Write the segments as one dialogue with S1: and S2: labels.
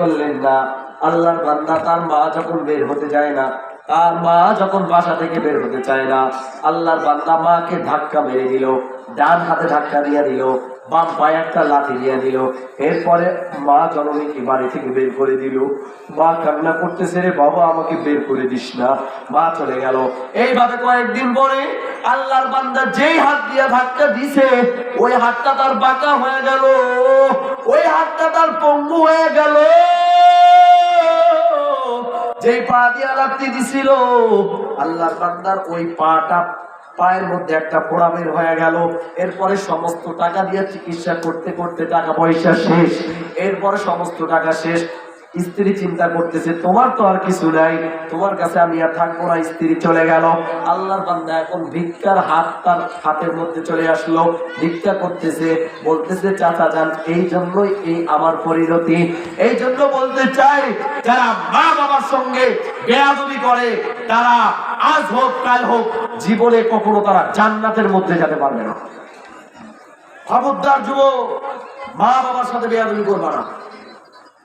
S1: করলেন না। আল্লাহর বান্দা তার মা যখন বের হতে যায় না, তার মা যখন বাসা থেকে বের হতে চায় না, আল্লাহর বান্দা মাকে ধাক্কা মেরে দিল, ডান হাতে ধাক্কা দিয়ে দিল পায়ে একটা দিয়ে দিল। এরপরে মা জননীকে বাড়ি থেকে বের করে দিল। মা কান্না করতেছে, রে বাবা, আমাকে বের করে দিস না। মা চলে গেল। এইভাবে কয়েকদিন পরে আল্লাহর বান্দা যেই হাত দিয়ে ধাক্কা দিছে, ওই হাতটা তার বাঁকা হয়ে গেল। ওই তার পঙ্গু হয়ে গেল। যে পা দিয়া লাগতে দিছিল আল্লাহ বান্দার ওই পাটা পায়ের মধ্যে একটা পোড়া বের হয়ে গেল। এরপরে সমস্ত টাকা দিয়ে চিকিৎসা করতে করতে টাকা পয়সা শেষ। এরপরে সমস্ত টাকা শেষ। স্ত্রী চিন্তা করতেছে, তোমার তো আর কিছু নাই, তোমার কাছে আমি আর থাকব না। স্ত্রী চলে গেল। আল্লাহর বান্দা এখন ভিক্ষার হাত তার হাতের মধ্যে চলে আসলো। ভিক্ষা করতেছে, বলতেছে, চাচা যান, এই জন্যই এই আমার পরিণতি। এই জন্য বলতে চাই, যারা মা বাবার সঙ্গে বেয়াদবি করে, তারা আজ হোক, কাল হোক, জীবনে কখনো তারা জান্নাতের মধ্যে যেতে পারবে না। খবরদার যুব মা বাবার সাথে বেয়াদবি করবে না।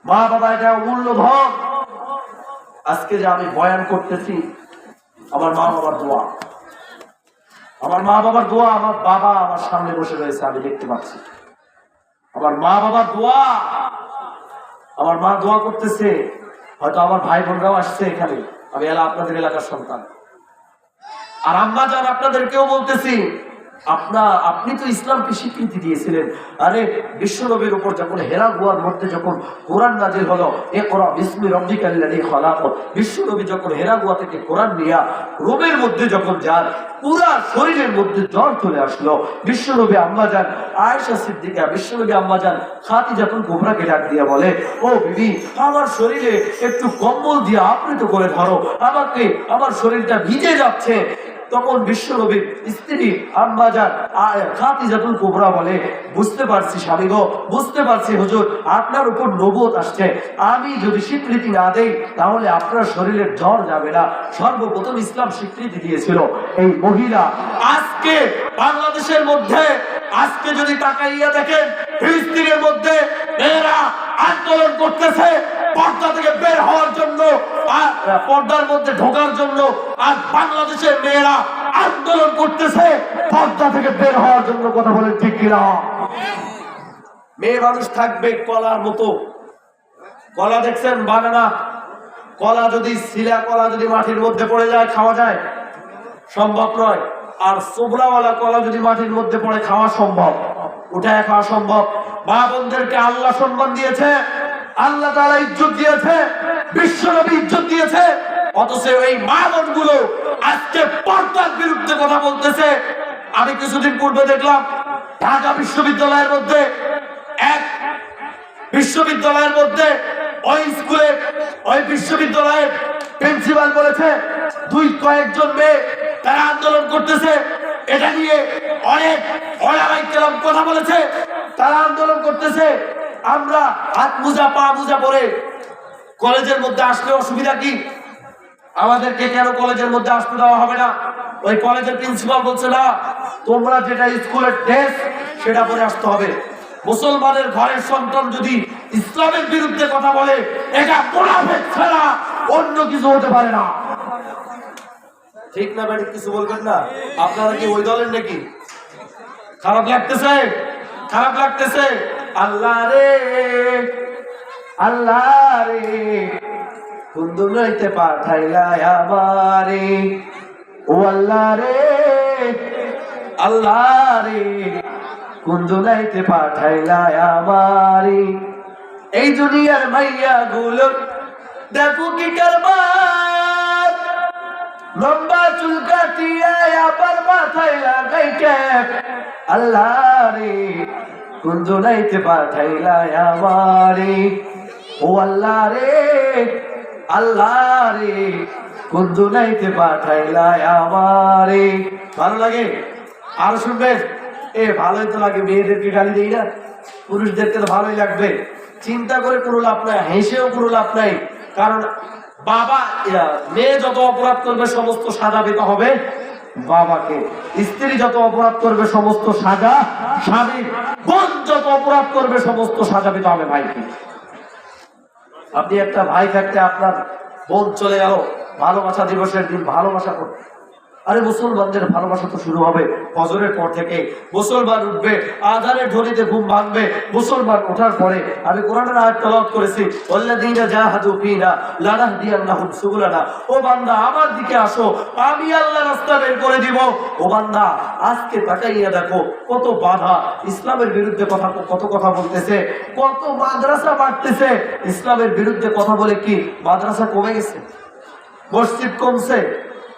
S1: মা বাবা এটা অমূল্য ধন আজকে যে আমি বয়ান করতেছি, আমার মা বাবার দোয়া। আমার মা বাবার দোয়া আমার বাবা আমার সামনে বসে রয়েছে, আমি দেখতে পাচ্ছি। আমার মা বাবার দোয়া, আমার মা দোয়া করতেছে, হয়তো আমার ভাই বোনরাও আসছে এখানে। আমি এলা আপনাদের এলাকার সন্তান। আর আম্মা যান আপনাদেরকেও বলতেছি আপনা, আপনি তো ইসলামকে স্বীকৃতি দিয়েছিলেন। আরে, বিশ্বনবীর উপর যখন হেরা গুয়ার মধ্যে যখন কোরআন নাজিল হলো এ কোরআন বিসমি রব্বিকাল্লাযী খলাক, বিশ্বনবী যখন হেরা গুয়া থেকে কোরআন নিয়া, রোমের মধ্যে যখন যান, পুরা শরীরের মধ্যে জ্বর চলে আসলো। বিশ্বনবী আম্মা যান, আয়েশা সিদ্দিকা, বিশ্বনবী আম্মা যান খাতি যখন কোবরাকে ডাক দিয়া বলে, ও বিবি, আমার শরীরে একটু কম্বল দিয়ে আবৃত করে ধরো, আমাকে, আমার শরীরটা ভিজে যাচ্ছে। তখন বিশ্বনবীর স্ত্রী আম্মাজান খাতিজাতুল কুবরা বলে, বুঝতে পারছি স্বামী গো, বুঝতে পারছি হুজুর, আপনার উপর নবুয়ত আসছে। আমি যদি স্বীকৃতি না দেই, তাহলে আপনার শরীরের জ্বর যাবে না। সর্বপ্রথম ইসলাম স্বীকৃতি দিয়েছিল এই মহিলা। আজকে বাংলাদেশের মধ্যে, আজকে যদি তাকাইয়া দেখেন, ফিলিস্তিনের মধ্যে মেয়েরা আন্দোলন করতেছে, পর্দা থেকে বের হওয়ার জন্য আর পর্দার মধ্যে ঢোকার জন্য আর বাংলাদেশের মেয়েরা আন্দোলন করতেছে। পর্দা থেকে বের হওয়ার জন্য কথা বলে ঠিক কিনা? মেয়ে মানুষ থাকবে কলার মতো। কলা দেখছেন, বানানা। কলা যদি শিলা, কলা যদি মাটির মধ্যে পড়ে যায়, খাওয়া যায়? সম্ভব নয়। আর সোবরাওয়ালা কলা যদি মাটির মধ্যে পড়ে, খাওয়া সম্ভব। উঠায় খাওয়া সম্ভব। মা বোনদেরকে আল্লাহ সম্মান দিয়েছে। আল্লাহ তালা ইজ্জত দিয়েছে। বিশ্বনবী ইজ্জত দিয়েছে। অথচ এই মা বোনগুলো আজকে পর্দার বিরুদ্ধে কথা বলতেছে। আমি কিছুদিন পূর্বে দেখলাম, ঢাকা বিশ্ববিদ্যালয়ের মধ্যে এক বিশ্ববিদ্যালয়ের মধ্যে ওই স্কুলে, ওই বিশ্ববিদ্যালয়ের প্রিন্সিপাল বলেছে, দুই কয়েকজন মেয়ে তারা আন্দোলন করতেছে। এটা নিয়ে অনেক ওলামাই কথা বলেছে। তারা আন্দোলন করতেছে। আমরা হাত মোজা, পা মোজা পরে কলেজের মধ্যে আসলে অসুবিধা কি? আমাদেরকে কেন কলেজের মধ্যে আসতে দেওয়া হবে না? ওই কলেজের প্রিন্সিপাল বলছে, না, তোমরা যেটা স্কুলের ড্রেস সেটা পরে আসতে হবে। মুসলমানের ঘরের সন্তান যদি ইসলামের বিরুদ্ধে কথা বলে, এটা মুনাফেক ছাড়া অন্য কিছু হতে পারে না। ঠিক না ম্যাডাম, কিছু বলবেন না? আপনারা কি ওই দলের নাকি? খারাপ লাগতেছে? খারাপ লাগতেছে? আল্লাহ রে! আল্লাহ রে কুন্দু নইতে পাঠাইলা আমারে। ও আল্লাহ রে আল্লাহ রে কুন্দু নাইতে পাঠাইলা আমারে। এই দুনিয়ার মাইয়া গুলো দেখো কি কারবার। লম্বা চুল কাটিয়া আবার মাথায় লাগাই ক্যাপ আল্লাহ রে কুঞ্জ নাইতে পাঠাইলা আমারে। ও আল্লাহ রে আল্লাহ রে কুঞ্জ নাইতে পাঠাইলা আমারে। ভালো লাগে? আর শুনবেন এ, ভালোই তো লাগে, মেয়েদেরকে গালি দিই না। পুরুষদেরকে তো ভালোই লাগবে। চিন্তা করে কোনো লাভ নাই, হেসেও কোনো লাভ নাই। কারণ বাবা মেয়ে যত অপরাধ করবে, সমস্ত সাজা পেতে হবে। বাবাকে। স্ত্রী যত অপরাধ করবে, সমস্ত সাজা, স্বামী, বোন যত অপরাধ করবে, সমস্ত সাজা পেতে হবে ভাইকে। আপনি একটা ভাই থাকতে আপনার বোন চলে গেল ভালোবাসা দিবসের দিন ভালোবাসা করতে। আরে মুসলমানদের ভালোবাসা তো শুরু হবে ফজরের পর থেকে। মুসলমান উঠবে আধারের ধ্বনিতে ঘুম ভাঙবে। মুসলমান ওঠার পরে আমি কোরআনের আয়াত তেলাওয়াত করেছি, ওয়াল্লাযীনা জাহাদু ফীনা লানাহদিয়ান্নাহুম সুবুলানা। ও বান্দা, আমার দিকে আসো, আমি আল্লাহ রাস্তা বের করে দিব। ও বান্দা, আজকে তাকাইয়া দেখো, কত বাধা। ইসলামের বিরুদ্ধে কথা কত কথা বলতেছে, কত মাদ্রাসা বাড়তেছে। ইসলামের বিরুদ্ধে কথা বলে কি, মাদ্রাসা কমে গেছে? মসজিদ কমছে?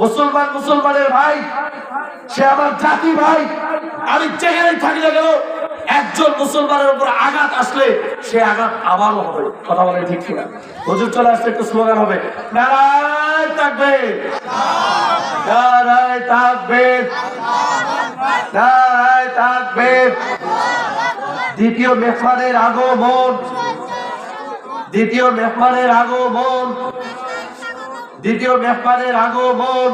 S1: মুসলমান মুসলমানের ভাই, সে আমার জাতি ভাই। আমি যেখানে থাকি না কেন, একজন মুসলমানের উপর আঘাত আসলে সে আঘাত আবারও হবে। কথা বলে ঠিক কিনা? হুজুর চলে আসলে একটু স্লোগান হবে, নারায় থাকবে। নারায় থাকবে। নারায় থাকবে। দ্বিতীয় মেহমানের আগমন। দ্বিতীয় মেহমানের আগমন। দ্বিতীয় মেহমানের আগমন।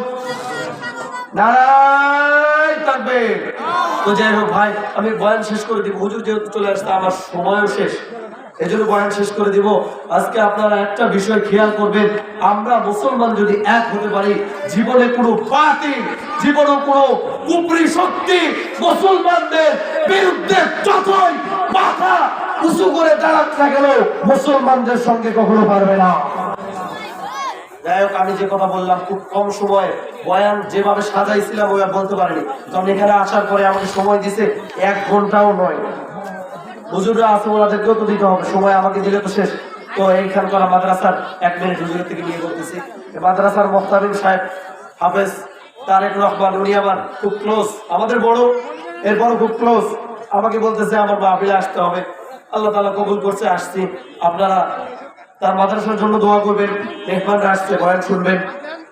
S1: আমার মুসলমান যদি এক হতে পারি, জীবনে কোনো বাতিল জীবনে কোনো কুপরি শক্তি মুসলমানদের বিরুদ্ধে উঁচু করে দাঁড়াতে গেল মুসলমানদের সঙ্গে কখনো পারবে না। যাই হোক, আমি যে কথা বললাম, খুব কম সময়ে বয়ান যেভাবে সাজাইছিলাম ওইভাবে বলতে পারিনি। কারণ এখানে আসার পরে আমাকে সময় দিছে, এক ঘন্টাও নয়। হুজুররা আছে, ওনাদেরকেও তো দিতে হবে, সময় আমাকে দিলে তো শেষ। তো এইখানকার মাদ্রাসার এক মিনিট হুজুরের থেকে নিয়ে বলতেছি মাদ্রাসার মোখতারিম সাহেব, হাফেজ তারেক রহমান, উনি আমার খুব ক্লোজ আমাদের বড়, এরপরও খুব ক্লোজ আমাকে বলতেছে, আমার মাহফিলে আসতে হবে। আল্লাহ তালা কবুল করছে, আসছি। আপনারা তার মাদ্রাসার জন্য দোয়া করবেন। মেহমানরা আসছে বয়ান শুনবেন।